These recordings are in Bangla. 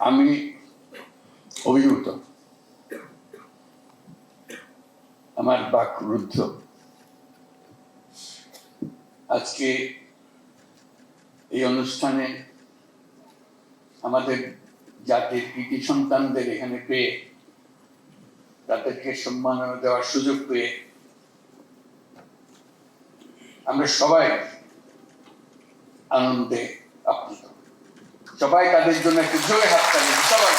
আমি অভিভূত। আমার বাক রুদ্ধ। আজকে এই অনুষ্ঠানে আমাদের জাতির কৃতি সন্তানদের এখানে পেয়ে, তাদেরকে সম্মাননা দেওয়ার সুযোগ পেয়ে, আমরা সবাই আনন্দে আপ্লুত। সবাই তাদের জন্য একটু জোরে হাত সবাই।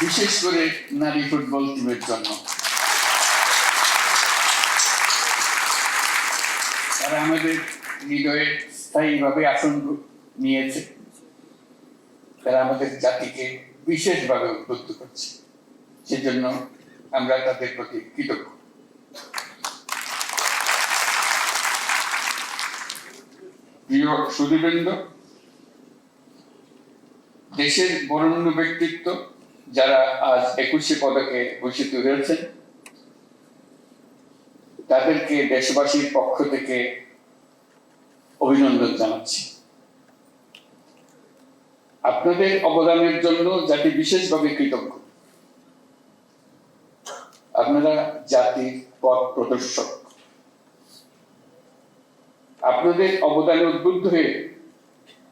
বিশেষ করে নারী ফুটবল টিমের জন্য। তারা আমাদের হৃদয়ে স্থায়ীভাবে আসন নিয়েছে। তারা আমাদের জাতিকে বিশেষভাবে উদ্বুদ্ধ করছে। সেজন্য আমরা তাদের প্রতি কৃতজ্ঞ। প্রিয় সুদীবৃন্দ দেশের বরেণ্য ব্যক্তিত্ব যারা আজ একুশে পদকে ভূষিত হয়েছেন, তাদেরকে দেশবাসীর পক্ষ থেকে অভিনন্দন জানাচ্ছি। আপনাদের অবদানের জন্য জাতি বিশেষভাবে কৃতজ্ঞ। আপনারা জাতির পথ প্রদর্শক। আপনাদের অবদানে উদ্বুদ্ধ হয়ে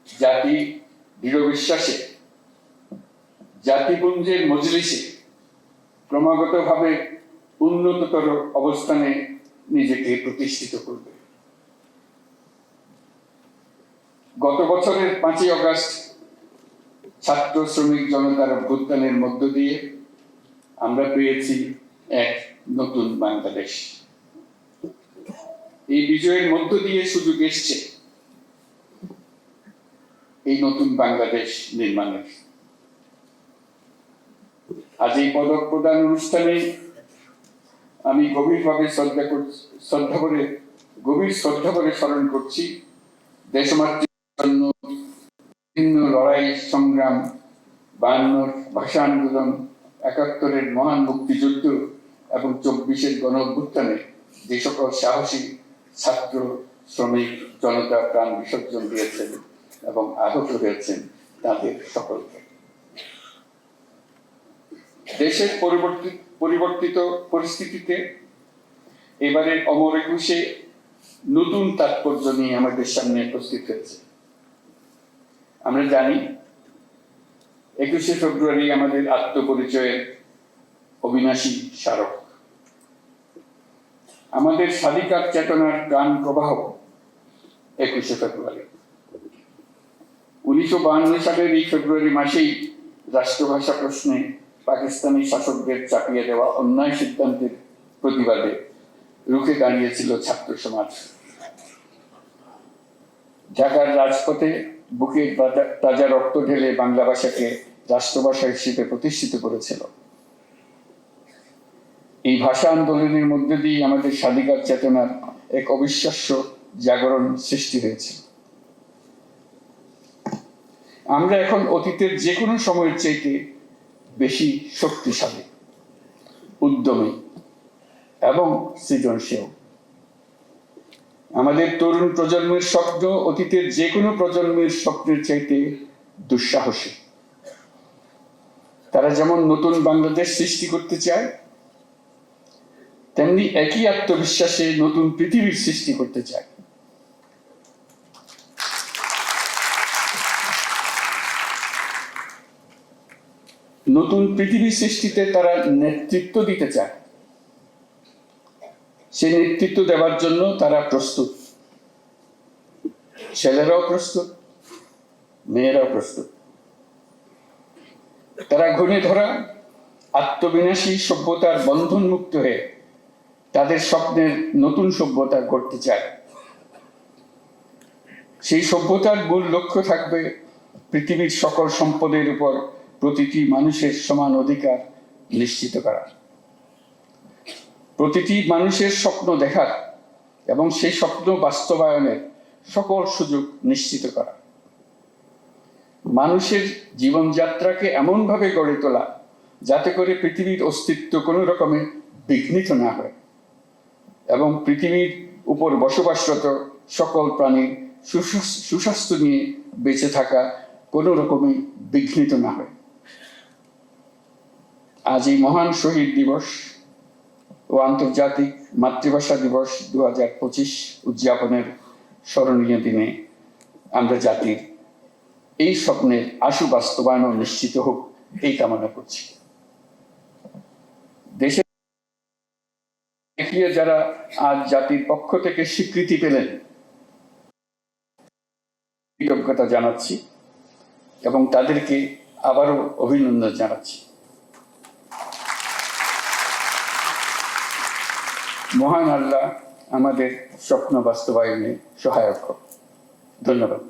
জাতি দৃঢ় বিশ্বাসে, জাতিপুঞ্জের মজলিসে ক্রমাগতভাবে উন্নততর অবস্থানে নিজেকে প্রতিষ্ঠিত করবে। গত বছরের পাঁচই অগস্ট ছাত্র শ্রমিক জনতার অভ্যুত্থানের মধ্য দিয়ে আমরা পেয়েছি এক নতুন বাংলাদেশ। এই বিজয়ের মধ্য দিয়ে সুযোগ এসছে এই নতুন বাংলাদেশ নির্মাণের। আজ এই পদক প্রদান অনুষ্ঠানে আমি গভীরভাবে শ্রদ্ধা করছি শ্রদ্ধা করে, গভীর শ্রদ্ধা করে স্মরণ করছি দেশমাতৃর জন্য বিভিন্ন লড়াই, সংগ্রাম বায়ান্নর ভাষা আন্দোলন, একাত্তরের মহান মুক্তিযুদ্ধ এবং চব্বিশের গণ অভ্যুত্থানে যে সকল সাহসী ছাত্র, শ্রমিক, জনতা প্রাণ বিসর্জন দিয়েছেন এবং আহত হয়েছেন তাদের সকলকে। দেশের পরিবর্তিত পরিবর্তিত পরিস্থিতিতে এবারের অমর একুশে নতুন তাৎপর্য নিয়ে আমাদের সামনে উপস্থিত হয়েছে। আমরা জানি, একুশে ফেব্রুয়ারি আমাদের আত্মপরিচয়ের অবিনাশী স্মারক। আমাদের স্বাধিকার চেতনার গান প্রবাহ একুশে ফেব্রুয়ারি। উনিশশো বাহান্ন সালের এই ফেব্রুয়ারি মাসেই রাষ্ট্রভাষা প্রশ্নে পাকিস্তানি শাসকদের চাপিয়ে দেওয়া অন্যায় সিদ্ধান্তের প্রতিবাদে রুখে দাঁড়িয়েছিল ছাত্র সমাজ। ঢাকার রাজপথে বুকের তাজা রক্ত ঢেলে বাংলা ভাষাকে রাষ্ট্রভাষা হিসেবে প্রতিষ্ঠিত করেছিল। এই ভাষা আন্দোলনের মধ্যে দিয়ে আমাদের স্বাধিকার চেতনার এক অবিশ্বাস্য জাগরণ সৃষ্টি হয়েছে। আমরা এখন অতীতের যে কোনো সময়ের চাইতে বেশি শক্তিশালী, উদ্যমী এবং সৃজনশীল। আমাদের তরুণ প্রজন্মের স্বপ্ন অতীতের যে কোনো প্রজন্মের স্বপ্নের চাইতে দুঃসাহসী। তারা যেমন নতুন বাংলাদেশ সৃষ্টি করতে চায় তেমনি একই আত্মবিশ্বাসে নতুন পৃথিবীর সৃষ্টি করতে চায়। নতুন পৃথিবী সৃষ্টিতে তারা নেতৃত্ব দিতে চায়। সে নেতৃত্ব দেওয়ার জন্য তারা প্রস্তুত। ছেলেরাও প্রস্তুত, মেয়েরাও প্রস্তুত। তারা ঘুণে ধরা আত্মবিনাশী সভ্যতার বন্ধন মুক্ত হয়ে তাদের স্বপ্নের নতুন সভ্যতা করতে চায়। সেই সভ্যতার মূল লক্ষ্য থাকবে পৃথিবীর সকল সম্পদের উপর প্রতিটি মানুষের সমান অধিকার নিশ্চিত করা প্রতিটি মানুষের স্বপ্ন দেখার এবং সেই স্বপ্ন বাস্তবায়নের সকল সুযোগ নিশ্চিত করা মানুষের জীবনযাত্রাকে এমনভাবে গড়ে তোলা যাতে করে পৃথিবীর অস্তিত্ব কোনো রকমে বিঘ্নিত না হয়। এবং পৃথিবীর উপর বসবাসরত সকল প্রাণীর সুস্বাস্থ্য নিয়ে বেঁচে থাকা কোনো রকমই বিঘ্নিত না হয়। আজ এই মহান শহীদ দিবস ও আন্তর্জাতিক মাতৃভাষা দিবস দু হাজার পঁচিশ উদযাপনের স্মরণীয় দিনে আমরা জাতির এই স্বপ্নের আশু বাস্তবায়ন নিশ্চিত হোক, এই কামনা করছি। দেশে দেখিয়ে যারা আজ জাতির পক্ষ থেকে স্বীকৃতি পেলেন। কৃতজ্ঞতা জানাচ্ছি এবং তাদেরকে আবারও অভিনন্দন জানাচ্ছি। মহান আল্লাহ আমাদের স্বপ্ন বাস্তবায়নে সহায়ক ধন্যবাদ।